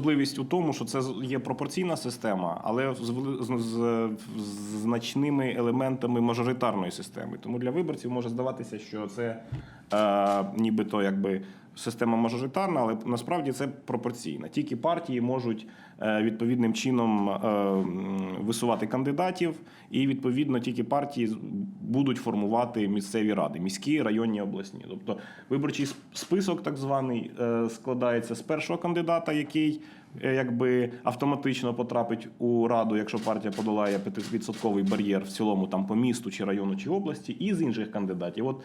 Особливість у тому, що це є пропорційна система, але з, з, з, значними елементами мажоритарної системи. Тому для виборців може здаватися, що це нібито якби система мажоритарна, але насправді це пропорційна. Тільки партії можуть е, відповідним чином е, висувати кандидатів, і відповідно тільки партії будуть формувати місцеві ради, міські, районні, обласні. Тобто виборчий список, так званий, е, складається з першого кандидата, який е, якби автоматично потрапить у раду, якщо партія подолає 5% бар'єр в цілому там по місту чи району чи області, і з інших кандидатів. От е,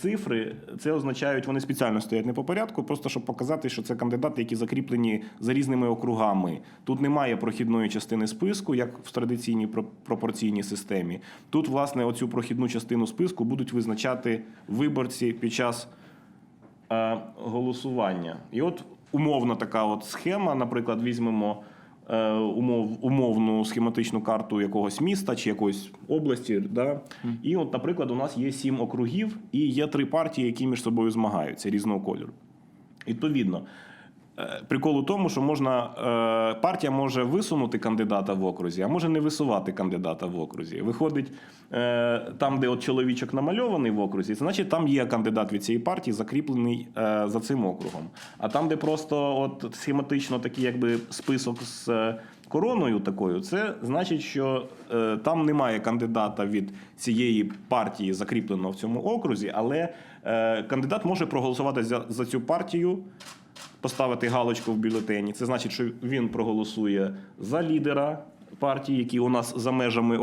цифри це означають, вони спеціально стоять не по порядку, просто щоб показати, що це кандидати, які закріплені за різними округами. Тут немає прохідної частини списку, як в традиційній про- пропорційній системі. Тут, власне, оцю прохідну частину списку будуть визначати виборці під час е, голосування. І от умовна така от схема, наприклад, візьмемо е, умов, умовну схематичну карту якогось міста чи якоїсь області. Да? І, от, наприклад, у нас є сім округів, і є три партії, які між собою змагаються різного кольору. Відповідно, е, прикол у тому, що можна е, партія може висунути кандидата в окрузі, а може не висувати кандидата в окрузі. Виходить, е, там, де от чоловічок намальований в окрузі, це значить там є кандидат від цієї партії, закріплений е, за цим округом. А там, де просто от схематично такий якби список з. е, Короною такою, це значить, що е, там немає кандидата від цієї партії, закріпленого в цьому окрузі, але е, кандидат може проголосувати за цю партію, поставити галочку в бюлетені. Це значить, що він проголосує за лідера партії, який у нас за межами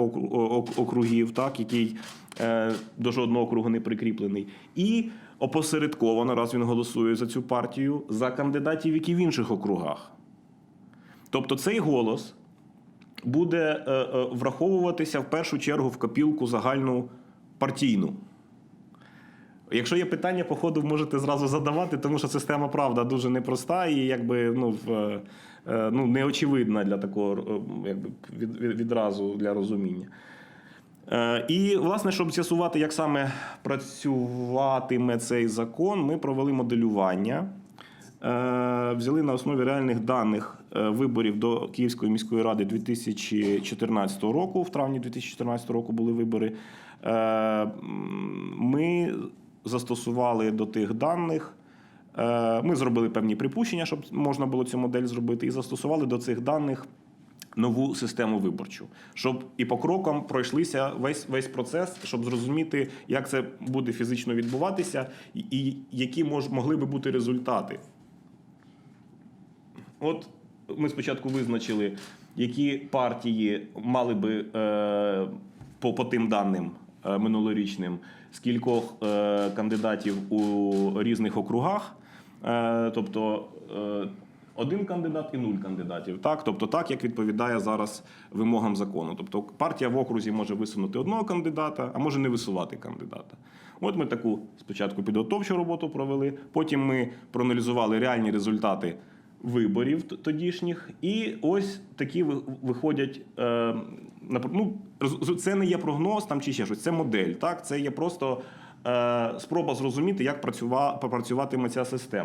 округів, так, який е, до жодного округу не прикріплений. І опосередковано, раз він голосує за цю партію, за кандидатів, які в інших округах. Тобто цей голос буде е, е, враховуватися в першу чергу в копілку загальну партійну. Якщо є питання, по ходу можете зразу задавати, тому що система правда дуже непроста і якби ну, в, е, е, ну, неочевидна для такого е, якби, від, від- відразу для розуміння. І, власне, щоб з'ясувати, як саме працюватиме цей закон, ми провели моделювання. Взяли на основі реальних даних виборів до Київської міської ради 2014 року. В травні 2014 року були вибори. Ми застосували до тих даних. е, Ми зробили певні припущення, щоб можна було цю модель зробити, і застосували до цих даних нову систему виборчу, щоб і по крокам пройшлися весь весь процес, щоб зрозуміти, як це буде фізично відбуватися, і, які мож, могли би бути результати. От ми спочатку визначили, які партії мали би е, по, по тим даним минулорічним, скількох е, кандидатів у різних округах. Е, тобто е, один кандидат і нуль кандидатів. Так? Тобто, так, як відповідає зараз вимогам закону. Тобто партія в окрузі може висунути одного кандидата, а може не висувати кандидата. От ми таку спочатку підготовчу роботу провели, потім ми проаналізували реальні результати виборів тодішніх, і ось такі ви- виходять. Е, ну, це не є прогноз там чи ще щось, це модель. Так? Це є просто е, спроба зрозуміти, як працюватиме ця система.